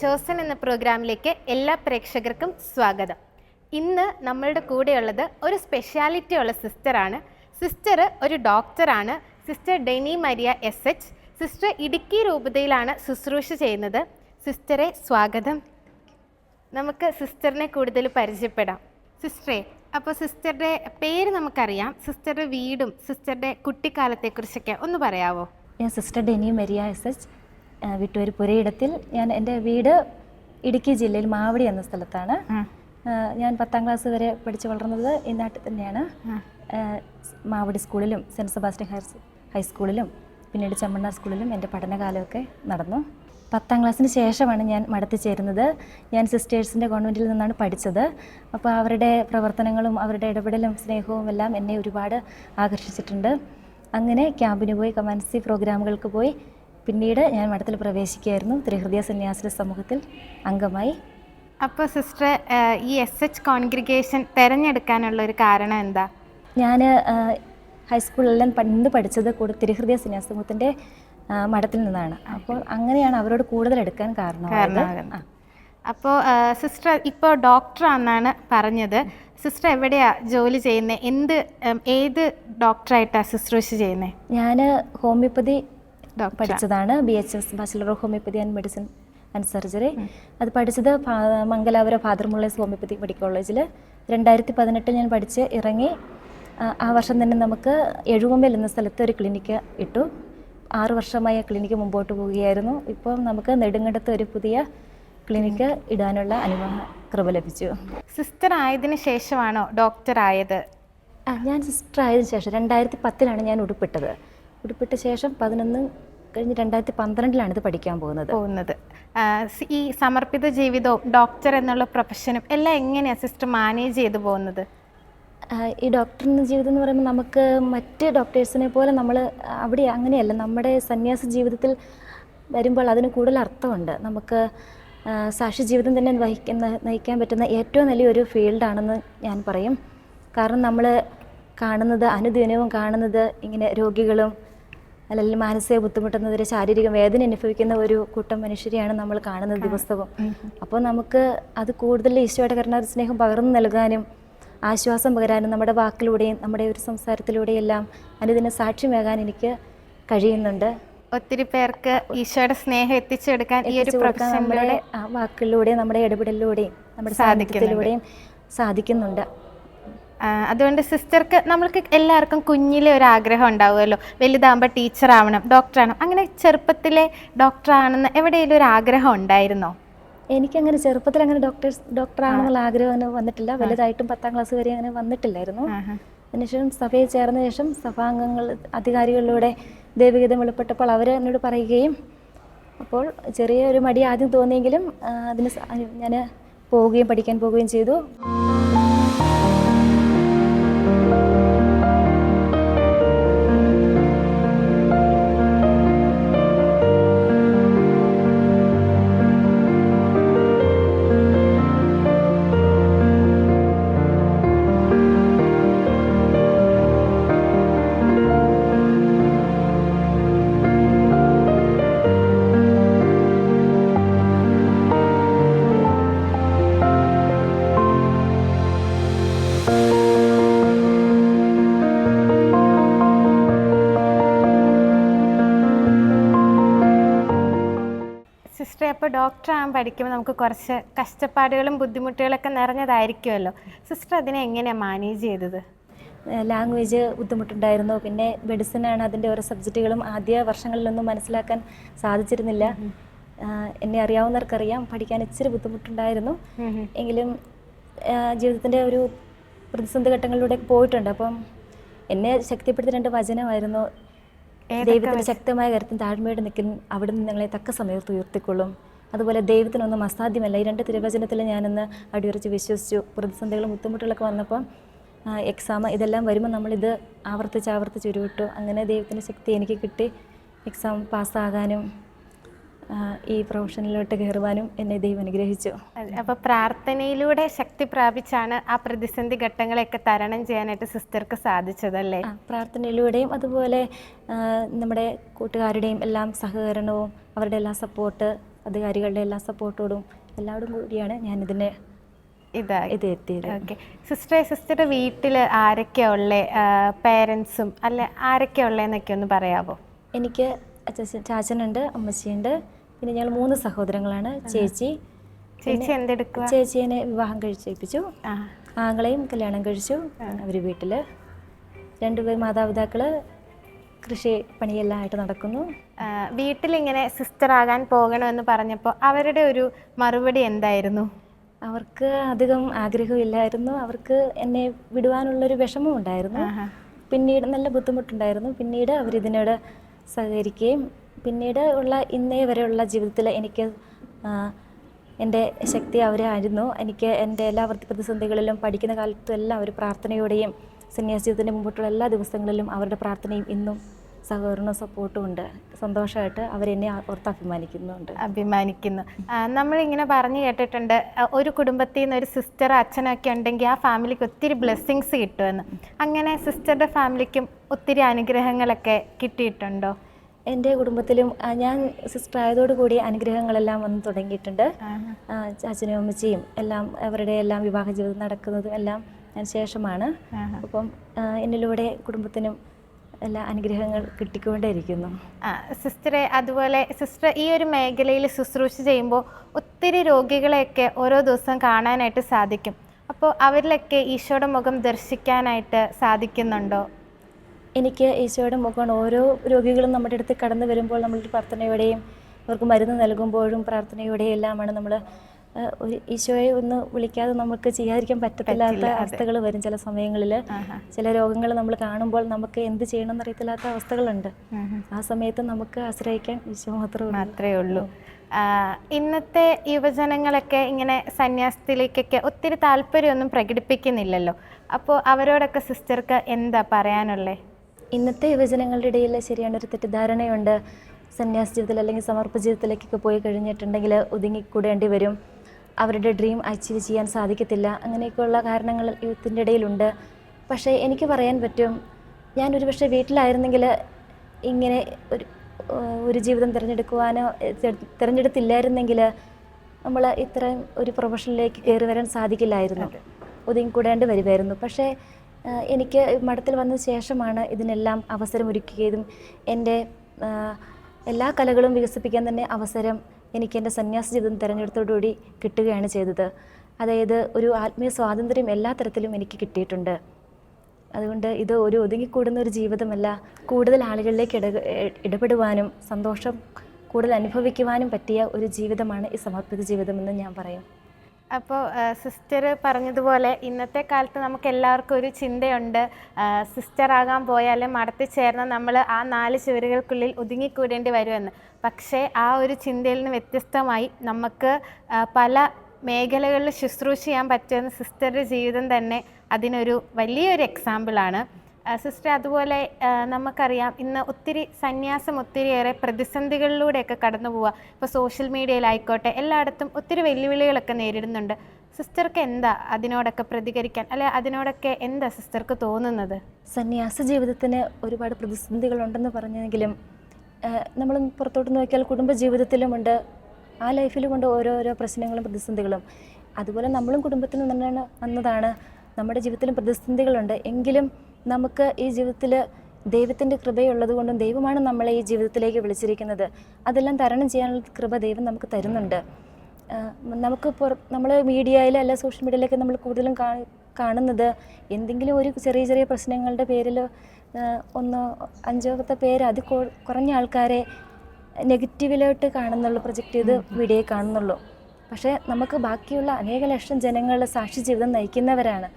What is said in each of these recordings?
Chosen എന്ന പ്രോഗ്രാമിലേക്ക് എല്ലാ പ്രേക്ഷകർക്കും സ്വാഗതം. ഇന്ന് നമ്മളുടെ കൂടെയുള്ളത് ഒരു സ്പെഷ്യാലിറ്റി ഉള്ള സിസ്റ്ററാണ് സിസ്റ്റർ ഒരു ഡോക്ടറാണ് sister Deni Maria S H sister Idukki രൂപതയിലാണ് ശുശ്രൂഷ ചെയ്യുന്നത്. സിസ്റ്ററെ സ്വാഗതം. നമുക്ക് സിസ്റ്ററിനെ കൂടുതൽ പരിചയപ്പെടാം. സിസ്റ്ററെ അപ്പോൾ സിസ്റ്ററുടെ പേര് നമുക്കറിയാം. സിസ്റ്ററുടെ വീടും സിസ്റ്ററുടെ കുട്ടിക്കാലത്തെക്കുറിച്ചൊക്കെ ഒന്ന് പറയാവോ? ഞാൻ sister Deni Maria S H Vittoor പുരയിടത്തിൽ ഞാൻ എന്റെ വീട് ഇടുക്കി ജില്ലയിൽ മാവടി എന്ന സ്ഥലത്താണ്. ഞാൻ പത്താം ക്ലാസ് വരെ പഠിച്ചു വളർന്നത് ഈ നാട്ടിൽ തന്നെയാണ്. മാവടി സ്കൂളിലും സെന്റ് സെബാസ്റ്റ്യൻ ഹയർ ഹൈസ്കൂളിലും പിന്നീട് ചെമ്മണ്ണാർ സ്കൂളിലും എന്റെ പഠനകാലമൊക്കെ നടന്നു. പത്താം ക്ലാസ്സിന് ശേഷമാണ് ഞാൻ മടത്തി ചേരുന്നത്. ഞാൻ സിസ്റ്റേഴ്സിന്റെ കോൺവെന്റിൽ നിന്നാണ് പഠിച്ചത്. അപ്പോൾ അവരുടെ പ്രവർത്തനങ്ങളും അവരുടെ ഇടപെടലും സ്നേഹവും എല്ലാം എന്നെ ഒരുപാട് ആകർഷിച്ചിട്ടുണ്ട്. അങ്ങനെ ക്യാമ്പിന് പോയി കമാൻസി പ്രോഗ്രാമുകൾക്ക് പോയി പിന്നീട് ഞാൻ മഠത്തിൽ പ്രവേശിക്കുകയായിരുന്നു. ത്രിഹൃദയ സന്യാസിനി സമൂഹത്തിൽ അംഗമായി. അപ്പോൾ സിസ്റ്റർ ഈ എസ് എച്ച് കോൺഗ്രിഗേഷൻ തിരഞ്ഞെടുക്കാനുള്ള ഒരു കാരണം എന്താ? ഞാൻ ഹൈസ്കൂളിലെല്ലാം പണ്ട് പഠിച്ചത് കൂടെ തിരുഹൃദയ സന്യാസ സമൂഹത്തിന്റെ മഠത്തിൽ നിന്നാണ്. അപ്പോൾ അങ്ങനെയാണ് അവരോട് കൂടുതൽ എടുക്കാൻ കാരണം. അപ്പോൾ സിസ്റ്റർ ഇപ്പോൾ ഡോക്ടറാണെന്നാണ് പറഞ്ഞത്. സിസ്റ്റർ എവിടെയാ ജോലി ചെയ്യുന്നത് എന്ത് ഏത് ഡോക്ടറായിട്ടാണ് ശുശ്രൂഷ ചെയ്യുന്നത് ഞാൻ ഹോമിയോപ്പതി പഠിച്ചതാണ് B H S bachelor of homeopathy and medicine and surgery അത് പഠിച്ചത് Mangalapura father Muller's homeopathy medical കോളേജിൽ രണ്ടായിരത്തി പതിനെട്ടിൽ ഞാൻ പഠിച്ച് ഇറങ്ങി ആ, ആ വർഷം തന്നെ നമുക്ക് എഴുകുമ്പൽ എന്ന സ്ഥലത്ത് ഒരു ക്ലിനിക്ക് ഇട്ടു. ആറ് വർഷമായി ആ ക്ലിനിക്ക് മുമ്പോട്ട് പോവുകയായിരുന്നു. ഇപ്പോൾ നമുക്ക് നെടുങ്കണ്ടത്ത് ഒരു പുതിയ ക്ലിനിക്ക് ഇടാനുള്ള അനുഭവ കൃപ ലഭിച്ചു. സിസ്റ്റർ ആയതിനു ശേഷമാണോ ഡോക്ടർ ആയത്? ഞാൻ സിസ്റ്റർ ആയതിനു ശേഷം രണ്ടായിരത്തി പത്തിലാണ് ഞാൻ ഉടുപ്പിട്ടത്. ഉടുപ്പിട്ട ശേഷം പതിനൊന്ന് കഴിഞ്ഞ് രണ്ടായിരത്തി പന്ത്രണ്ടിലാണ് ഇത് പഠിക്കാൻ പോകുന്നത്. പോകുന്നത്. ഈ സമർപ്പിത ജീവിതവും ഡോക്ടർ എന്നുള്ള പ്രൊഫഷനും എല്ലാം എങ്ങനെയാണ് സിസ്റ്റർ മാനേജ് ചെയ്തു പോകുന്നത്? ഈ ഡോക്ടറിന്റെ ജീവിതം എന്ന് പറയുമ്പോൾ നമുക്ക് മറ്റ് ഡോക്ടേഴ്സിനെ പോലെ നമ്മൾ അവിടെ അങ്ങനെയല്ല. നമ്മുടെ സന്യാസ ജീവിതത്തിൽ വരുമ്പോൾ അതിന് കൂടുതൽ അർത്ഥമുണ്ട്. നമുക്ക് സാക്ഷി ജീവിതം തന്നെ വഹിക്കുന്ന നയിക്കാൻ പറ്റുന്ന ഏറ്റവും വലിയൊരു ഫീൽഡാണെന്ന് ഞാൻ പറയും. കാരണം നമ്മൾ കാണുന്നത് അനുദിനവും കാണുന്നത് ഇങ്ങനെ രോഗികളും അല്ലെങ്കിൽ മാനസിക ബുദ്ധിമുട്ടുന്നതിന് ശാരീരിക വേദന അനുഭവിക്കുന്ന ഒരു കൂട്ടം മനുഷ്യരെയാണ് നമ്മൾ കാണുന്നത് ദിവസവും. അപ്പോൾ നമുക്ക് അത് കൂടുതൽ ഈശോയുടെ കരുണ സ്നേഹം പകർന്നു നൽകാനും ആശ്വാസം പകരാനും നമ്മുടെ വാക്കിലൂടെയും നമ്മുടെ ഒരു സംസാരത്തിലൂടെയും എല്ലാം അനുദിന സാക്ഷ്യമേകാൻ എനിക്ക് കഴിയുന്നുണ്ട്. ഒത്തിരി പേർക്ക് ഈശോയുടെ സ്നേഹം എത്തിച്ചെടുക്കാൻ ഈ ഒരു നമ്മുടെ ആ വാക്കിലൂടെയും നമ്മുടെ ഇടപെടലിലൂടെയും നമ്മുടെ സാന്നിധ്യത്തിലൂടെയും സാധിക്കുന്നുണ്ട്. അതുകൊണ്ട് സിസ്റ്റർക്ക് നമ്മൾക്ക് എല്ലാവർക്കും കുഞ്ഞിലെ ഒരു ആഗ്രഹം ഉണ്ടാവുമല്ലോ. വലുതാകുമ്പോൾ ടീച്ചർ ആവണം ഡോക്ടർ ആവണം. അങ്ങനെ ചെറുപ്പത്തിലെ ഡോക്ടർ ആണെന്ന് എവിടെയെങ്കിലും ഒരു ആഗ്രഹം ഉണ്ടായിരുന്നോ? എനിക്കങ്ങനെ ചെറുപ്പത്തിൽ അങ്ങനെ ഡോക്ടേഴ്സ് ഡോക്ടറാണെന്നുള്ള ആഗ്രഹം അങ്ങനെ വന്നിട്ടില്ല. വലുതായിട്ടും പത്താം ക്ലാസ് വരെ അങ്ങനെ വന്നിട്ടില്ലായിരുന്നു. അതിനുശേഷം സഭയിൽ ചേർന്ന ശേഷം സഭാംഗങ്ങൾ അധികാരികളിലൂടെ ദൈവഗീതം വെളിപ്പെട്ടപ്പോൾ അവർ എന്നോട് പറയുകയും അപ്പോൾ ചെറിയൊരു മടി ആദ്യം തോന്നിയെങ്കിലും അതിന് ഞാൻ പോവുകയും പഠിക്കാൻ പോവുകയും ചെയ്തു. സിസ്റ്റർ ഡോക്ടറാകാൻ പഠിക്കുമ്പോൾ നമുക്ക് കുറച്ച് കഷ്ടപ്പാടുകളും ബുദ്ധിമുട്ടുകളൊക്കെ നിറഞ്ഞതായിരിക്കുമല്ലോ. സിസ്റ്റർ അതിനെ എങ്ങനെയാണ് മാനേജ് ചെയ്തത്? ലാംഗ്വേജ് ബുദ്ധിമുട്ടുണ്ടായിരുന്നു. പിന്നെ മെഡിസിനാണ് അതിന്റെ ഓരോ സബ്ജക്റ്റുകളും ആദ്യ വർഷങ്ങളിലൊന്നും മനസ്സിലാക്കാൻ സാധിച്ചിരുന്നില്ല. എന്നെ അറിയാവുന്നവർക്കറിയാം. പഠിക്കാൻ ഇച്ചിരി ബുദ്ധിമുട്ടുണ്ടായിരുന്നു. എങ്കിലും ജീവിതത്തിന്റെ ഒരു പ്രതിസന്ധി ഘട്ടങ്ങളിലൂടെ പോയിട്ടുണ്ട്. അപ്പം എന്നെ ശക്തിപ്പെടുത്തിയ രണ്ട് വചനമായിരുന്നു. ദൈവത്തിന്റെ ശക്തമായ കരുത്തും താഴ്മയോടെ നിൽക്കും അവിടെ നിന്ന് നിങ്ങളെ തക്ക സമയത്ത് ഉയർത്തിക്കൊള്ളും. അതുപോലെ ദൈവത്തിനൊന്നും അസാധ്യമല്ല. ഈ രണ്ട് തിരുവചനത്തിൽ ഞാനിന്ന് അടിയുറച്ച് വിശ്വസിച്ചു. പ്രതിസന്ധികളും ബുദ്ധിമുട്ടുകളൊക്കെ വന്നപ്പോൾ എക്സാം ഇതെല്ലാം വരുമ്പോൾ നമ്മളിത് ആവർത്തിച്ച് ആവർത്തിച്ച് ഉരുവിട്ടു. അങ്ങനെ ദൈവത്തിന്റെ ശക്തി എനിക്ക് കിട്ടി. എക്സാം പാസ്സാകാനും ഈ പ്രൊഫഷനിലോട്ട് കയറുവാനും എന്നെ ദൈവം അനുഗ്രഹിച്ചു. അപ്പോൾ പ്രാർത്ഥനയിലൂടെ ശക്തി പ്രാപിച്ചാണ് ആ പ്രതിസന്ധി ഘട്ടങ്ങളെയൊക്കെ തരണം ചെയ്യാനായിട്ട് സിസ്റ്റർക്ക് സാധിച്ചതല്ലേ? പ്രാർത്ഥനയിലൂടെയും അതുപോലെ നമ്മുടെ കൂട്ടുകാരുടെയും എല്ലാം സഹകരണവും അവരുടെ എല്ലാ സപ്പോർട്ട് അധികാരികളുടെ എല്ലാ സപ്പോർട്ടോടും എല്ലാവരും കൂടിയാണ് ഞാനിതിനെ ഇതായി ഇത് എത്തിയത്. ഓക്കെ. സിസ്റ്ററെ സിസ്റ്ററുടെ വീട്ടിൽ ആരൊക്കെയാ ഉള്ളേ? പേരൻസും അല്ലെ ആരൊക്കെയാ ഉള്ളേന്നൊക്കെ ഒന്ന് പറയാവോ? എനിക്ക് ചാച്ചനുണ്ട് അമ്മച്ചിയുണ്ട് പിന്നെ ഞങ്ങൾ മൂന്ന് സഹോദരങ്ങളാണ് ചേച്ചി ചേച്ചി എന്തെടുക്കുക ചേച്ചീനെ വിവാഹം കഴിച്ചേൽപ്പിച്ചു. ആങ്ങളെയും കല്യാണം കഴിച്ചു അവർ വീട്ടിൽ രണ്ടുപേർ മാതാപിതാക്കൾ കൃഷി പണിയെല്ലാം ആയിട്ട് നടക്കുന്നു. വീട്ടിലിങ്ങനെ സിസ്റ്റർ ആകാൻ പോകണമെന്ന് പറഞ്ഞപ്പോൾ അവരുടെ ഒരു മറുപടി എന്തായിരുന്നു? അവർക്ക് അധികം ആഗ്രഹമില്ലായിരുന്നു അവർക്ക് എന്നെ വിടുവാനുള്ളൊരു വിഷമം ഉണ്ടായിരുന്നു. പിന്നീട് നല്ല ബുദ്ധിമുട്ടുണ്ടായിരുന്നു. പിന്നീട് അവരിതിനോട് സഹകരിക്കുകയും പിന്നീട് ഉള്ള ഇന്നേ വരെയുള്ള ജീവിതത്തിൽ എനിക്ക് എന്റെ ശക്തി അവരായിരുന്നു. എനിക്ക് എന്റെ എല്ലാ പ്രതിസന്ധികളിലും പഠിക്കുന്ന കാലത്തും എല്ലാം അവർ പ്രാർത്ഥനയോടെയും സന്യാസ ജീവിതത്തിന്റെ മുമ്പോട്ടുള്ള എല്ലാ ദിവസങ്ങളിലും അവരുടെ പ്രാർത്ഥനയും ഇന്നും സഹകരണവും സപ്പോർട്ടും ഉണ്ട്. സന്തോഷമായിട്ട് അവരെന്നെ ഓർത്ത് അഭിമാനിക്കുന്നുണ്ട്. അഭിമാനിക്കുന്നു. നമ്മളിങ്ങനെ പറഞ്ഞു കേട്ടിട്ടുണ്ട് ഒരു കുടുംബത്തിൽ നിന്ന് ഒരു സിസ്റ്റർ അച്ഛനൊക്കെ ഉണ്ടെങ്കിൽ ആ ഫാമിലിക്ക് ഒത്തിരി ബ്ലെസ്സിങ്സ് കിട്ടുമെന്ന്. അങ്ങനെ സിസ്റ്ററുടെ ഫാമിലിക്കും ഒത്തിരി അനുഗ്രഹങ്ങളൊക്കെ കിട്ടിയിട്ടുണ്ടോ? എന്റെ കുടുംബത്തിലും ഞാൻ സിസ്റ്റർ ആയതോടുകൂടി അനുഗ്രഹങ്ങളെല്ലാം വന്ന് തുടങ്ങിയിട്ടുണ്ട്. അച്ഛനും ചാച്ചനും അമ്മച്ചിയും എല്ലാം അവരുടെ എല്ലാം വിവാഹ ജീവിതം നടക്കുന്നതും എല്ലാം ശേഷമാണ്. അപ്പം എന്നിലൂടെ കുടുംബത്തിനും എല്ലാ അനുഗ്രഹങ്ങൾ കിട്ടിക്കൊണ്ടേയിരിക്കുന്നു. സിസ്റ്ററെ അതുപോലെ സിസ്റ്റർ ഈ ഒരു മേഖലയിൽ ശുശ്രൂഷ ചെയ്യുമ്പോൾ ഒത്തിരി രോഗികളെയൊക്കെ ഓരോ ദിവസം കാണാനായിട്ട് സാധിക്കും. അപ്പോൾ അവരിലൊക്കെ ഈശോയുടെ മുഖം ദർശിക്കാനായിട്ട് സാധിക്കുന്നുണ്ടോ? എനിക്ക് ഈശോയുടെ മുഖമാണ് ഓരോ രോഗികളും നമ്മുടെ അടുത്ത് കടന്നു വരുമ്പോൾ നമ്മളുടെ പ്രാർത്ഥനയോടെയും അവർക്ക് മരുന്ന് നൽകുമ്പോഴും പ്രാർത്ഥനയോടെയും എല്ലാമാണ് നമ്മൾ ഒരു ഈശോയെ ഒന്ന് വിളിക്കാതെ നമുക്ക് ചെയ്യാതിരിക്കാൻ പറ്റത്തില്ലാത്ത അവസ്ഥകൾ വരും ചില സമയങ്ങളിൽ. ചില രോഗങ്ങൾ നമ്മൾ കാണുമ്പോൾ നമുക്ക് എന്ത് ചെയ്യണമെന്ന് അറിയത്തില്ലാത്ത അവസ്ഥകളുണ്ട് ആ സമയത്ത് നമുക്ക് ആശ്രയിക്കാൻ ഈശോ മാത്രമേ ഉള്ളൂ. മാത്രമേ ഉള്ളൂ. ഇന്നത്തെ യുവജനങ്ങളൊക്കെ ഇങ്ങനെ സന്യാസത്തിലേക്കൊക്കെ ഒത്തിരി താല്പര്യമൊന്നും പ്രകടിപ്പിക്കുന്നില്ലല്ലോ. അപ്പോൾ അവരോടൊക്കെ സിസ്റ്റർക്ക് എന്താ പറയാനുള്ളേ? ഇന്നത്തെ യുവജനങ്ങളുടെ ഇടയിൽ ശരിയാണ് ഒരു തെറ്റിദ്ധാരണയുണ്ട്. സന്യാസ ജീവിതത്തിൽ അല്ലെങ്കിൽ സമർപ്പ ജീവിതത്തിലേക്കൊക്കെ പോയി കഴിഞ്ഞിട്ടുണ്ടെങ്കിൽ ഒതുങ്ങിക്കൂടേണ്ടി വരും. അവരുടെ ഡ്രീം അച്ചീവ് ചെയ്യാൻ സാധിക്കത്തില്ല. അങ്ങനെയൊക്കെയുള്ള കാരണങ്ങൾ യൂത്തിന്റെ ഇടയിലുണ്ട്. പക്ഷേ എനിക്ക് പറയാൻ പറ്റും ഞാനൊരു പക്ഷേ വീട്ടിലായിരുന്നെങ്കിൽ ഇങ്ങനെ ഒരു ഒരു ജീവിതം തിരഞ്ഞെടുക്കുവാനോ തിരഞ്ഞെടുത്തില്ലായിരുന്നെങ്കിൽ നമ്മൾ ഇത്രയും ഒരു പ്രൊഫഷനിലേക്ക് കയറി വരാൻ സാധിക്കില്ലായിരുന്നു. ഒതുങ്ങിക്കൂടേണ്ടി വരുമായിരുന്നു പക്ഷേ എനിക്ക് മഠത്തിൽ വന്ന ശേഷമാണ് ഇതിനെല്ലാം അവസരമൊരുക്കുകയും എന്റെ എല്ലാ കലകളും വികസിപ്പിക്കാൻ തന്നെ അവസരം എനിക്ക് എന്റെ സന്യാസ ജീവിതം തിരഞ്ഞെടുത്തോടുകൂടി കിട്ടുകയാണ് ചെയ്തത്. അതായത് ഒരു ആത്മീയ സ്വാതന്ത്ര്യം എല്ലാ തരത്തിലും എനിക്ക് കിട്ടിയിട്ടുണ്ട്. അതുകൊണ്ട് ഇത് ഒരു ഒതുങ്ങിക്കൂടുന്ന ഒരു ജീവിതമല്ല. കൂടുതൽ ആളുകളിലേക്ക് ഇട ഇടപെടുവാനും സന്തോഷം കൂടുതൽ അനുഭവിക്കുവാനും പറ്റിയ ഒരു ജീവിതമാണ് ഈ സമർപ്പിത ജീവിതമെന്ന് ഞാൻ പറയും. അപ്പോൾ സിസ്റ്റർ പറഞ്ഞതുപോലെ ഇന്നത്തെ കാലത്ത് നമുക്ക് എല്ലാവർക്കും ഒരു ചിന്തയുണ്ട്. സിസ്റ്റർ ആകാൻ പോയാലും മടത്തി ചേർന്ന് നമ്മൾ ആ നാല് ചുവരുകൾക്കുള്ളിൽ ഒതുങ്ങിക്കൂടേണ്ടി വരുമെന്ന്. പക്ഷേ ആ ഒരു ചിന്തയിൽ നിന്ന് വ്യത്യസ്തമായി നമുക്ക് പല മേഖലകളിൽ ശുശ്രൂഷ ചെയ്യാൻ പറ്റുമെന്ന് സിസ്റ്ററുടെ ജീവിതം തന്നെ അതിനൊരു വലിയൊരു എക്സാമ്പിളാണ് സിസ്റ്റർ അതുപോലെ നമുക്കറിയാം ഇന്ന് ഒത്തിരി സന്യാസം ഒത്തിരിയേറെ പ്രതിസന്ധികളിലൂടെയൊക്കെ കടന്നു പോവുക ഇപ്പോൾ സോഷ്യൽ മീഡിയയിലായിക്കോട്ടെ എല്ലായിടത്തും ഒത്തിരി വെല്ലുവിളികളൊക്കെ നേരിടുന്നുണ്ട്. സിസ്റ്റർക്ക് എന്താ അതിനോടൊക്കെ പ്രതികരിക്കാൻ? അല്ലെ അതിനോടൊക്കെ എന്താ സിസ്റ്റർക്ക് തോന്നുന്നത്? സന്യാസ ജീവിതത്തിന് ഒരുപാട് പ്രതിസന്ധികളുണ്ടെന്ന് പറഞ്ഞെങ്കിലും നമ്മൾ പുറത്തോട്ട് നോക്കിയാൽ കുടുംബ ജീവിതത്തിലുമുണ്ട് ആ ലൈഫിലുമുണ്ട് ഓരോരോ പ്രശ്നങ്ങളും പ്രതിസന്ധികളും. അതുപോലെ നമ്മളും കുടുംബത്തിൽ നിന്നാണ് വന്നതാണ്. നമ്മുടെ ജീവിതത്തിലും പ്രതിസന്ധികളുണ്ട്. എങ്കിലും നമുക്ക് ഈ ജീവിതത്തിൽ ദൈവത്തിന്റെ കൃപയുള്ളത് കൊണ്ടും ദൈവമാണ് നമ്മളെ ഈ ജീവിതത്തിലേക്ക് വിളിച്ചിരിക്കുന്നത്. അതെല്ലാം തരണം ചെയ്യാനുള്ള കൃപ ദൈവം നമുക്ക് തരുന്നുണ്ട്. നമുക്ക് പുറ നമ്മൾ മീഡിയയിൽ അല്ല സോഷ്യൽ മീഡിയയിലൊക്കെ നമ്മൾ കൂടുതലും കാണുന്നത് എന്തെങ്കിലും ഒരു ചെറിയ ചെറിയ പ്രശ്നങ്ങളുടെ പേരിൽ ഒന്നോ അഞ്ചോ പത്തോ പേര് അത് കുറഞ്ഞ ആൾക്കാരെ നെഗറ്റീവിലോട്ട് കാണുന്നുള്ളൂ പ്രൊജക്റ്റ് ചെയ്ത് വീഡിയോ കാണുന്നുള്ളൂ. പക്ഷേ നമുക്ക് ബാക്കിയുള്ള അനേക ലക്ഷം ജനങ്ങൾ സാക്ഷി ജീവിതം നയിക്കുന്നവരാണ്.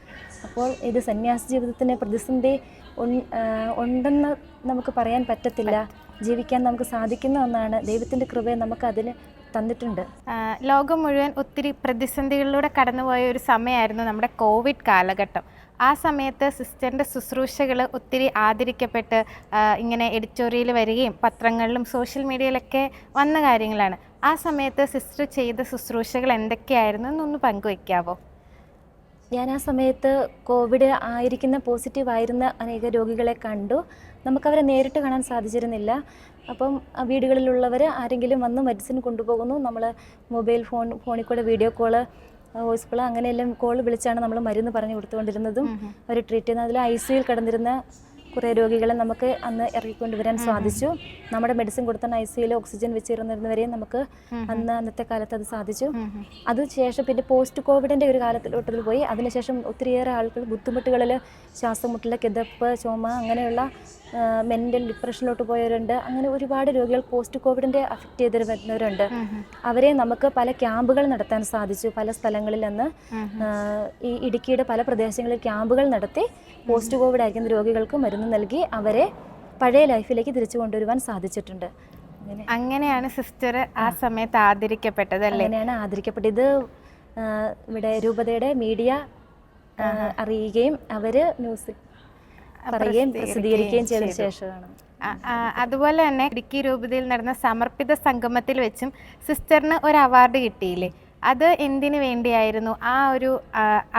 അപ്പോൾ ഇത് സന്യാസ ജീവിതത്തിന് പ്രതിസന്ധി ഉണ്ടെന്ന് നമുക്ക് പറയാൻ പറ്റത്തില്ല. ജീവിക്കാൻ നമുക്ക് സാധിക്കുന്ന ഒന്നാണ് ദൈവത്തിന്റെ കൃപയെ നമുക്ക് അതിന് തന്നിട്ടുണ്ട്. ലോകം മുഴുവൻ ഒത്തിരി പ്രതിസന്ധികളിലൂടെ കടന്നുപോയ ഒരു സമയമായിരുന്നു നമ്മുടെ കോവിഡ് കാലഘട്ടം. ആ സമയത്ത് സിസ്റ്ററിന്റെ ശുശ്രൂഷകൾ ഒത്തിരി ആദരിക്കപ്പെട്ട് ഇങ്ങനെ എഡിറ്റോറിയൽ വരികയും പത്രങ്ങളിലും സോഷ്യൽ മീഡിയയിലൊക്കെ വന്ന കാര്യങ്ങളാണ്. ആ സമയത്ത് സിസ്റ്റർ ചെയ്ത ശുശ്രൂഷകൾ എന്തൊക്കെയായിരുന്നു എന്നൊന്ന് പങ്കുവയ്ക്കാവോ? ഞാൻ ആ സമയത്ത് കോവിഡ് ആയിരിക്കുന്ന പോസിറ്റീവ് ആയിരുന്ന അനേക രോഗികളെ കണ്ടു. നമുക്കവരെ നേരിട്ട് കാണാൻ സാധിച്ചിരുന്നില്ല. അപ്പം വീടുകളിലുള്ളവർ ആരെങ്കിലും വന്ന് മെഡിസിൻ കൊണ്ടുപോകുന്നു. നമ്മൾ മൊബൈൽ ഫോൺ ഫോണിൽ കൂടെ വീഡിയോ കോൾ വോയിസ് കോൾ അങ്ങനെയെല്ലാം കോൾ വിളിച്ചാണ് നമ്മൾ മരുന്ന് പറഞ്ഞു കൊടുത്തുകൊണ്ടിരുന്നതും. അവർ ട്രീറ്റ് ചെയ്യുന്നത്. അതിൽ ഐ സിയിൽ കിടന്നിരുന്ന കുറേ രോഗികളെ നമുക്ക് അന്ന് ഇറക്കിക്കൊണ്ടുവരാൻ സാധിച്ചു. നമ്മുടെ മെഡിസിൻ കൊടുത്ത ഐ സിയിൽ ഓക്സിജൻ വെച്ചിരുന്നിരുന്നവരെയും നമുക്ക് അന്ന് അന്നത്തെ കാലത്ത് അത് സാധിച്ചു. അതിനുശേഷം പിന്നെ പോസ്റ്റ് കോവിഡിന്റെ ഒരു കാലത്തിലോട്ടിൽ പോയി. അതിനുശേഷം ഒത്തിരിയേറെ ആളുകൾ ബുദ്ധിമുട്ടുകളിൽ ശ്വാസമുട്ടൽ കിതപ്പ് ചുമ അങ്ങനെയുള്ള മെന്റൽ ഡിപ്രഷനിലോട്ട് പോയവരുണ്ട്. അങ്ങനെ ഒരുപാട് രോഗികൾ പോസ്റ്റ് കോവിഡിന്റെ അഫക്റ്റ് ചെയ്ത് വരുന്നവരുണ്ട് അവരെ നമുക്ക് പല ക്യാമ്പുകൾ നടത്താൻ സാധിച്ചു. പല സ്ഥലങ്ങളിൽ നിന്ന് ഈ ഇടുക്കിയുടെ പല പ്രദേശങ്ങളിൽ ക്യാമ്പുകൾ നടത്തി പോസ്റ്റ് കോവിഡ് ആയിരിക്കുന്ന രോഗികൾക്ക് മരുന്ന് നൽകി അവരെ പഴയ ലൈഫിലേക്ക് തിരിച്ചു കൊണ്ടുവരുവാൻ സാധിച്ചിട്ടുണ്ട്. അങ്ങനെയാണ് സിസ്റ്റർ ആ സമയത്ത് ആദരിക്കപ്പെട്ടത് അല്ലേ? അങ്ങനെയാണ് ആദരിക്കപ്പെട്ടത്. ഇത് ഇവിടെ രൂപതയുടെ മീഡിയ അറിയുകയും അവർ ന്യൂസ് പറയുകയും പ്രസിദ്ധീകരിക്കുകയും ചെയ്ത ശേഷമാണ്. അതുപോലെ തന്നെ ഇടുക്കി രൂപതയിൽ നടന്ന സമർപ്പിത സംഗമത്തിൽ വെച്ചും സിസ്റ്ററിന് ഒരു അവാർഡ് കിട്ടിയില്ലേ? അത് എന്തിനു വേണ്ടിയായിരുന്നു ആ ഒരു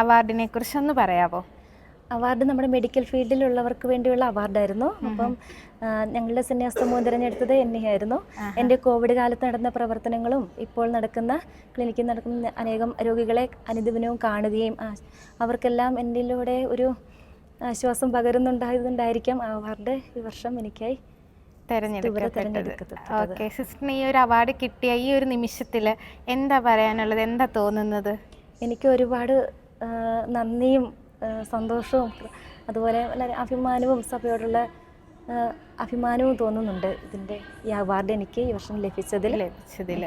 അവാർഡിനെ കുറിച്ചൊന്ന് പറയാവോ? അവാർഡ് നമ്മുടെ മെഡിക്കൽ ഫീൽഡിലുള്ളവർക്ക് വേണ്ടിയുള്ള അവാർഡായിരുന്നു. അപ്പം ഞങ്ങളുടെ സന്യാസമൂഹം തിരഞ്ഞെടുത്തത് എന്നെയായിരുന്നു. എന്റെ കോവിഡ് കാലത്ത് നടന്ന പ്രവർത്തനങ്ങളും ഇപ്പോൾ നടക്കുന്ന ക്ലിനിക്കിൽ നടക്കുന്ന അനേകം രോഗികളെ അനുദിനവും കാണുകയും അവർക്കെല്ലാം എന്നിലൂടെ ഒരു ആശ്വാസം പകരുന്നുണ്ടായതുകൊണ്ടായിരിക്കാം അവാർഡ് ഈ വർഷം എനിക്കായി തെരഞ്ഞെടുക്കപ്പെട്ടത്. ഓക്കെ സിസ്റ്ററിന് ഈ ഒരു അവാർഡ് കിട്ടിയ ഈ ഒരു നിമിഷത്തിൽ എന്താ പറയാനുള്ളത്? എന്താ തോന്നുന്നത്? എനിക്ക് ഒരുപാട് നന്ദിയും സന്തോഷവും അതുപോലെ വളരെ അഭിമാനവും സഭയോടുള്ള അഭിമാനവും തോന്നുന്നുണ്ട് ഇതിന്റെ ഈ അവാർഡ് എനിക്ക് ഈ വർഷം ലഭിച്ചതിൽ. ലഭിച്ചതിൽ.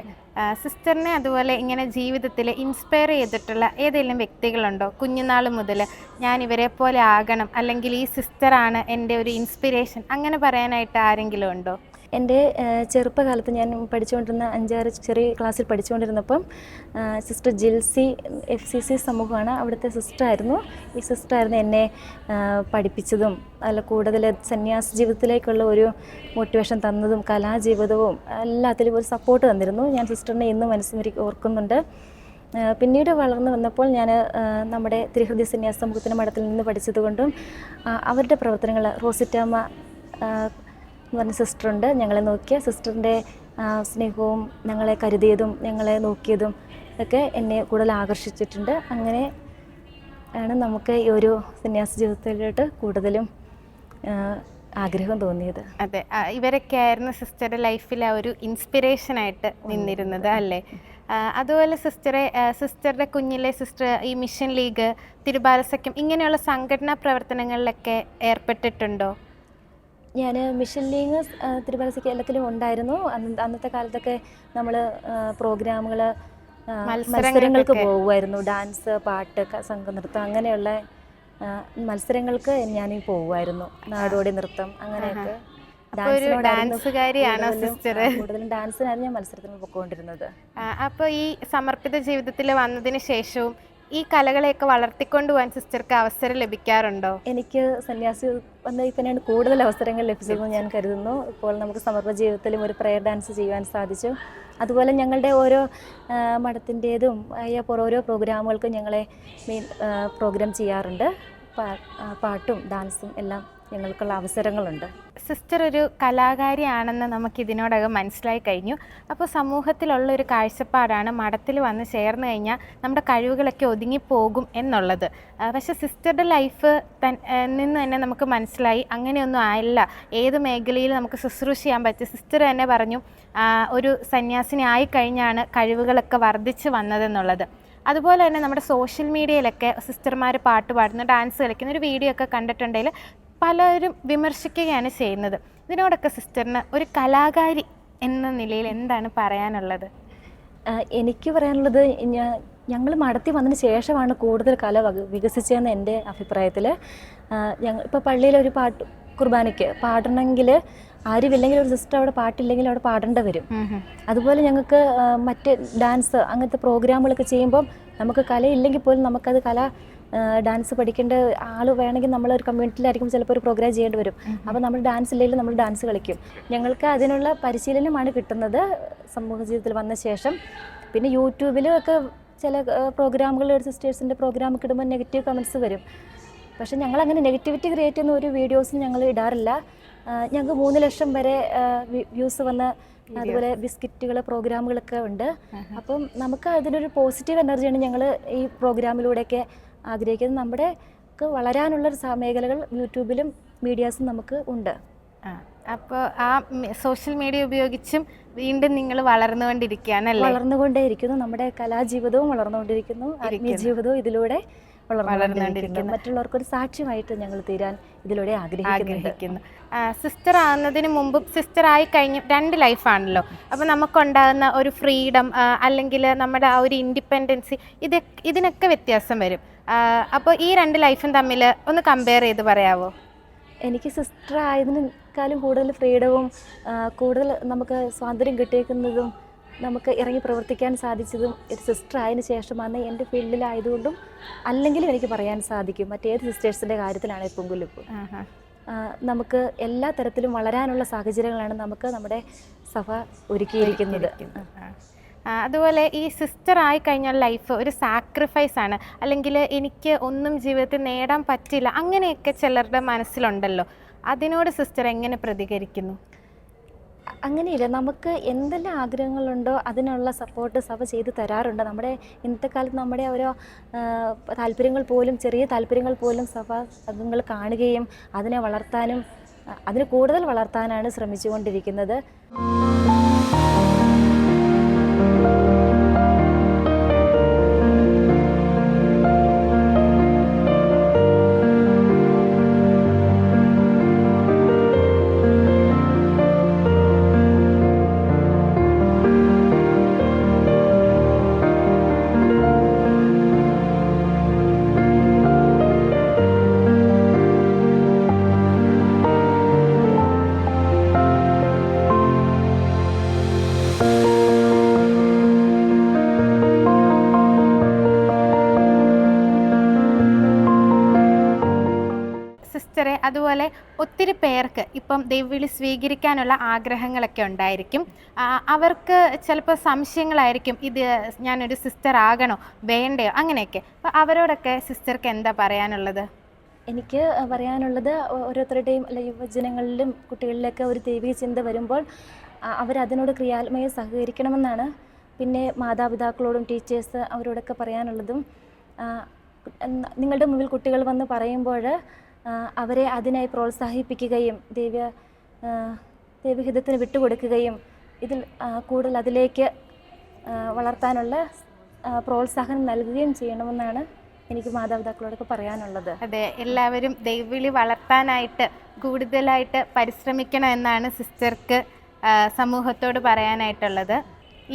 സിസ്റ്ററിനെ അതുപോലെ ഇങ്ങനെ ജീവിതത്തിൽ ഇൻസ്പയർ ചെയ്തിട്ടുള്ള ഏതെങ്കിലും വ്യക്തികളുണ്ടോ? കുഞ്ഞുനാൾ മുതൽ ഞാൻ ഇവരെ പോലെ ആകണം അല്ലെങ്കിൽ ഈ സിസ്റ്ററാണ് എന്റെ ഒരു ഇൻസ്പിരേഷൻ അങ്ങനെ പറയാനായിട്ട് ആരെങ്കിലും ഉണ്ടോ? എന്റെ ചെറുപ്പകാലത്ത് ഞാൻ പഠിച്ചുകൊണ്ടിരുന്ന അഞ്ചാറ് ചെറിയ ക്ലാസ്സിൽ പഠിച്ചുകൊണ്ടിരുന്നപ്പം sister Jilsy F C C സമൂഹമാണ് അവിടുത്തെ സിസ്റ്ററായിരുന്നു. ഈ സിസ്റ്ററായിരുന്നു എന്നെ പഠിപ്പിച്ചതും അല്ല കൂടുതൽ സന്യാസ ജീവിതത്തിലേക്കുള്ള ഒരു മോട്ടിവേഷൻ തന്നതും കലാജീവിതവും എല്ലാത്തിലും ഒരു സപ്പോർട്ട് തന്നിരുന്നു. ഞാൻ സിസ്റ്ററിനെ ഇന്നും മനസ്സിൽ ഓർക്കുന്നുണ്ട്. പിന്നീട് വളർന്നു വന്നപ്പോൾ ഞാൻ നമ്മുടെ തിരുഹൃദയ സന്യാസ സമൂഹത്തിന്റെ മഠത്തിൽ നിന്ന് പഠിച്ചതുകൊണ്ടും അവരുടെ പ്രവർത്തനങ്ങൾ റോസിറ്റാമ്മ എന്ന് പറഞ്ഞ സിസ്റ്ററുണ്ട്. ഞങ്ങളെ നോക്കിയ സിസ്റ്ററിന്റെ സ്നേഹവും ഞങ്ങളെ കരുതിയതും ഞങ്ങളെ നോക്കിയതും ഒക്കെ എന്നെ കൂടുതൽ ആകർഷിച്ചിട്ടുണ്ട്. അങ്ങനെ ആണ് നമുക്ക് ഈ ഒരു സന്യാസ ജീവിതത്തിലോട്ട് കൂടുതലും ആഗ്രഹം തോന്നിയത്. അതെ. ഇവരൊക്കെ ആയിരുന്നു സിസ്റ്ററുടെ ആ ഒരു ഇൻസ്പിറേഷൻ ആയിട്ട് നിന്നിരുന്നത് അല്ലേ? അതുപോലെ സിസ്റ്ററെ സിസ്റ്ററുടെ കുഞ്ഞിലെ സിസ്റ്റർ ഈ മിഷൻ ലീഗ് തിരുബാലസഖ്യം ഇങ്ങനെയുള്ള സംഘടനാ പ്രവർത്തനങ്ങളിലൊക്കെ ഏർപ്പെട്ടിട്ടുണ്ടോ? ഞാൻ മിഷൻ ലീഗ് തിരുവനന്തപുരം കേരളത്തിലും ഉണ്ടായിരുന്നു. അന്ന് അന്നത്തെ കാലത്തൊക്കെ നമ്മൾ പ്രോഗ്രാമുകൾ മത്സരങ്ങൾക്ക് പോകുമായിരുന്നു ഡാൻസ് പാട്ട് സംഘ സംഘനൃത്തം അങ്ങനെയുള്ള മത്സരങ്ങൾക്ക് ഞാൻ പോകുമായിരുന്നു നാടോടി നൃത്തം അങ്ങനെയൊക്കെ. ഡാൻസുകാരിയാണോ സിസ്റ്റർ കൂടുതലും ഡാൻസിനായിരുന്നു ഞാൻ മത്സരത്തിന് പോയിക്കൊണ്ടിരുന്നത്. അപ്പോൾ ഈ സമർപ്പിത ജീവിതത്തിൽ വന്നതിന് ശേഷവും ഈ കലകളെയൊക്കെ വളർത്തിക്കൊണ്ടു പോകാൻ സിസ്റ്റർക്ക് അവസരം ലഭിക്കാറുണ്ടോ? എനിക്ക് സന്യാസി വന്ന തന്നെയാണ് കൂടുതൽ അവസരങ്ങൾ ലഭിച്ചതെന്ന് ഞാൻ കരുതുന്നു. ഇപ്പോൾ നമുക്ക് സമർപ്പ ജീവിതത്തിലും ഒരു പ്രയർ ഡാൻസ് ചെയ്യുവാൻ സാധിച്ചു. അതുപോലെ ഞങ്ങളുടെ ഓരോ മഠത്തിന്റേതും ഓരോ പ്രോഗ്രാമുകൾക്കും ഞങ്ങളെ മെയിൻ പ്രോഗ്രാം ചെയ്യാറുണ്ട്. പാട്ടും ഡാൻസും എല്ലാം ഞങ്ങൾക്കുള്ള അവസരങ്ങളുണ്ട്. സിസ്റ്റർ ഒരു കലാകാരിയാണെന്ന് നമുക്ക് ഇതിനോടകം മനസ്സിലായി കഴിഞ്ഞു. അപ്പോൾ സമൂഹത്തിലുള്ള ഒരു കാഴ്ചപ്പാടാണ് മഠത്തിൽ വന്ന് ചേർന്ന് കഴിഞ്ഞാൽ നമ്മുടെ കഴിവുകളൊക്കെ ഒതുങ്ങിപ്പോകും എന്നുള്ളത്. പക്ഷെ സിസ്റ്ററുടെ ലൈഫ് നിന്ന് തന്നെ നമുക്ക് മനസ്സിലായി. അങ്ങനെയൊന്നും ആയില്ല. ഏത് മേഖലയിൽ നമുക്ക് ശുശ്രൂഷ ചെയ്യാൻ പറ്റും? സിസ്റ്റർ തന്നെ പറഞ്ഞു ഒരു സന്യാസിനി ആയിക്കഴിഞ്ഞാണ് കഴിവുകളൊക്കെ വർദ്ധിച്ചു വന്നതെന്നുള്ളത്. അതുപോലെ തന്നെ നമ്മുടെ സോഷ്യൽ മീഡിയയിലൊക്കെ സിസ്റ്റർമാർ പാട്ട് പാടുന്ന ഡാൻസ് കളിക്കുന്ന ഒരു വീഡിയോ ഒക്കെ കണ്ടിട്ടുണ്ടെങ്കിൽ പലരും വിമർശിക്കുകയാണ് ചെയ്യുന്നത്. ഇതിനോടൊക്കെ സിസ്റ്ററിന് ഒരു കലാകാരി എന്ന നിലയിൽ എന്താണ് പറയാനുള്ളത്? എനിക്ക് പറയാനുള്ളത് ഞാൻ ഞങ്ങൾ മടത്തി വന്നതിന് ശേഷമാണ് കൂടുതൽ കല വക- വികസിച്ചതെന്ന് എന്റെ അഭിപ്രായത്തിൽ ഞങ്ങൾ ഇപ്പോൾ പള്ളിയിലൊരു പാട്ട് കുർബാനയ്ക്ക് പാടണമെങ്കിൽ ആരുമില്ലെങ്കിൽ ഒരു സിസ്റ്റർ അവിടെ പാട്ടില്ലെങ്കിൽ അവിടെ പാടേണ്ട വരും. അതുപോലെ ഞങ്ങൾക്ക് മറ്റ് ഡാൻസ് അങ്ങനത്തെ പ്രോഗ്രാമുകളൊക്കെ ചെയ്യുമ്പം നമുക്ക് കലയില്ലെങ്കിൽ പോലും നമുക്കത് കല ഡാൻസ് പഠിക്കേണ്ട ആൾ വേണമെങ്കിൽ നമ്മൾ ഒരു കമ്മ്യൂണിറ്റിയിലായിരിക്കും ചിലപ്പോൾ ഒരു പ്രോഗ്രാം ചെയ്യേണ്ടി വരും. അപ്പോൾ നമ്മൾ ഡാൻസ് ഇല്ലെങ്കിൽ നമ്മൾ ഡാൻസ് കളിക്കും. ഞങ്ങൾക്ക് അതിനുള്ള പരിശീലനമാണ് കിട്ടുന്നത് സമൂഹ ജീവിതത്തിൽ വന്ന ശേഷം. പിന്നെ യൂട്യൂബിലൊക്കെ ചില പ്രോഗ്രാമുകൾ ഒരു സിസ്റ്റേഴ്സിന്റെ പ്രോഗ്രാമൊക്കെ ഇടുമ്പോൾ നെഗറ്റീവ് കമൻസ് വരും. പക്ഷേ ഞങ്ങൾ അങ്ങനെ നെഗറ്റിവിറ്റി ക്രിയേറ്റ് ചെയ്യുന്ന ഒരു വീഡിയോസും ഞങ്ങൾ ഇടാറില്ല. ഞങ്ങൾക്ക് മൂന്ന് ലക്ഷം വരെ വ്യൂസ് വന്ന അതുപോലെ ബിസ്ക്കറ്റുകൾ പ്രോഗ്രാമുകളൊക്കെ ഉണ്ട്. അപ്പം നമുക്ക് അതിനൊരു പോസിറ്റീവ് എനർജിയാണ് ഞങ്ങൾ ഈ പ്രോഗ്രാമിലൂടെയൊക്കെ ആഗ്രഹിക്കുന്നത്. നമ്മുടെ വളരാനുള്ള മേഖലകൾ യൂട്യൂബിലും മീഡിയാസും നമുക്ക് ഉണ്ട്. അപ്പോൾ ആ സോഷ്യൽ മീഡിയ ഉപയോഗിച്ചും വീണ്ടും നിങ്ങൾ വളർന്നുകൊണ്ടിരിക്കുകയാണല്ലേ വളർന്നുകൊണ്ടേയിരിക്കുന്നു. നമ്മുടെ കലാജീവിതവും വളർന്നുകൊണ്ടിരിക്കുന്നു. ആത്മീയ ജീവിതവും ഇതിലൂടെ വളർന്നുകൊണ്ടിരിക്കുന്നു. മറ്റുള്ളവർക്കൊരു സാക്ഷ്യമായിട്ട് ഞങ്ങൾ തീരാൻ ഇതിലൂടെ ആഗ്രഹിക്കുന്നു. സിസ്റ്റർ ആവുന്നതിന് മുമ്പും സിസ്റ്റർ ആയി കഴിഞ്ഞ് രണ്ട് ലൈഫാണല്ലോ അപ്പോൾ നമുക്കുണ്ടാകുന്ന ഒരു ഫ്രീഡം അല്ലെങ്കിൽ നമ്മുടെ ആ ഒരു ഇൻഡിപെൻഡൻസി ഇത് ഇതിനൊക്കെ വ്യത്യാസം വരും. അപ്പോൾ ഈ രണ്ട് ലൈഫും തമ്മിൽ ഒന്ന് കമ്പയർ ചെയ്ത് പറയാവോ? എനിക്ക് സിസ്റ്റർ ആയതിനേക്കാളും കൂടുതൽ ഫ്രീഡവും കൂടുതൽ നമുക്ക് സ്വാതന്ത്ര്യം കിട്ടിയേക്കുന്നതും നമുക്ക് ഇറങ്ങി പ്രവർത്തിക്കാൻ സാധിച്ചതും ഒരു സിസ്റ്റർ ആയതിനു ശേഷമാണ് എന്റെ ഫീൽഡിലായതുകൊണ്ടും അല്ലെങ്കിലും എനിക്ക് പറയാൻ സാധിക്കും. മറ്റേത് സിസ്റ്റേഴ്സിന്റെ കാര്യത്തിലാണ് ഇപ്പം ആഹാ. നമുക്ക് എല്ലാ തരത്തിലും വളരാനുള്ള സാഹചര്യങ്ങളാണ് നമുക്ക് നമ്മുടെ സഭ ഒരുക്കിയിരിക്കുന്നത്. അതുപോലെ ഈ സിസ്റ്റർ ആയി കഴിഞ്ഞാൽ ലൈഫ് ഒരു സാക്രിഫൈസ് ആണ്. അല്ലെങ്കിൽ എനിക്ക് ഒന്നും ജീവിതത്തിൽ നേടാൻ പറ്റില്ല. അങ്ങനെയൊക്കെ ചിലരുടെ മനസ്സിലുണ്ടല്ലോ. അതിനോട് സിസ്റ്റർ എങ്ങനെ പ്രതികരിക്കുന്നു? അങ്ങനെയില്ല. നമുക്ക് എന്തെല്ലാം ആഗ്രഹങ്ങളുണ്ടോ അതിനുള്ള സപ്പോർട്ട് സഭ ചെയ്ത് തരാറുണ്ട്. നമ്മുടെ ഇന്നത്തെ കാലത്ത് നമ്മുടെ ഓരോ താല്പര്യങ്ങൾ പോലും ചെറിയ താല്പര്യങ്ങൾ പോലും സഭ അംഗങ്ങൾ കാണുകയും അതിനെ വളർത്താനും അതിന് കൂടുതൽ വളർത്താനാണ് ശ്രമിച്ചുകൊണ്ടിരിക്കുന്നത്. സിസ്റ്ററെ അതുപോലെ ഒത്തിരി പേർക്ക് ഇപ്പം ദൈവവിളി സ്വീകരിക്കാനുള്ള ആഗ്രഹങ്ങളൊക്കെ ഉണ്ടായിരിക്കും. അവർക്ക് ചിലപ്പോൾ സംശയങ്ങളായിരിക്കും ഇത് ഞാനൊരു സിസ്റ്റർ ആകണോ വേണ്ടയോ അങ്ങനെയൊക്കെ. അപ്പോൾ അവരോടൊക്കെ സിസ്റ്റർക്ക് എന്താ പറയാനുള്ളത്? എനിക്ക് പറയാനുള്ളത് ഓരോരുത്തരുടെയും യുവജനങ്ങളിലും കുട്ടികളിലൊക്കെ ഒരു ദൈവിക ചിന്ത വരുമ്പോൾ അവരതിനോട് ക്രിയാത്മകം സഹകരിക്കണമെന്നാണ്. പിന്നെ മാതാപിതാക്കളോടും ടീച്ചേഴ്സ് അവരോടൊക്കെ പറയാനുള്ളതും. നിങ്ങളുടെ മുമ്പിൽ കുട്ടികൾ വന്ന് പറയുമ്പോൾ അവരെ അതിനായി പ്രോത്സാഹിപ്പിക്കുകയും ദൈവ ദൈവഹിതത്തിന് വിട്ടുകൊടുക്കുകയും ഇതിൽ കൂടുതൽ അതിലേക്ക് വളർത്താനുള്ള പ്രോത്സാഹനം നൽകുകയും ചെയ്യണമെന്നാണ് എനിക്ക് മാതാപിതാക്കളോടൊക്കെ പറയാനുള്ളത്. അതെ എല്ലാവരും ദൈവവിളി വളർത്താനായിട്ട് കൂടുതലായിട്ട് പരിശ്രമിക്കണം എന്നാണ് സിസ്റ്റർക്ക് സമൂഹത്തോട് പറയാനായിട്ടുള്ളത്.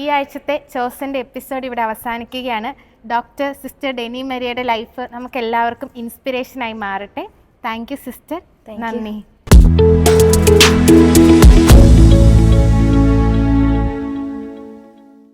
ഈ ആഴ്ചത്തെ ചോസിന്റെ എപ്പിസോഡ് ഇവിടെ അവസാനിക്കുകയാണ്. ഡോക്ടർ സിസ്റ്റർ ഡെനി മരിയയുടെ ലൈഫ് നമുക്ക് എല്ലാവർക്കും ഇൻസ്പിറേഷനായി മാറട്ടെ. Thank you sister Thank you. നന്ദി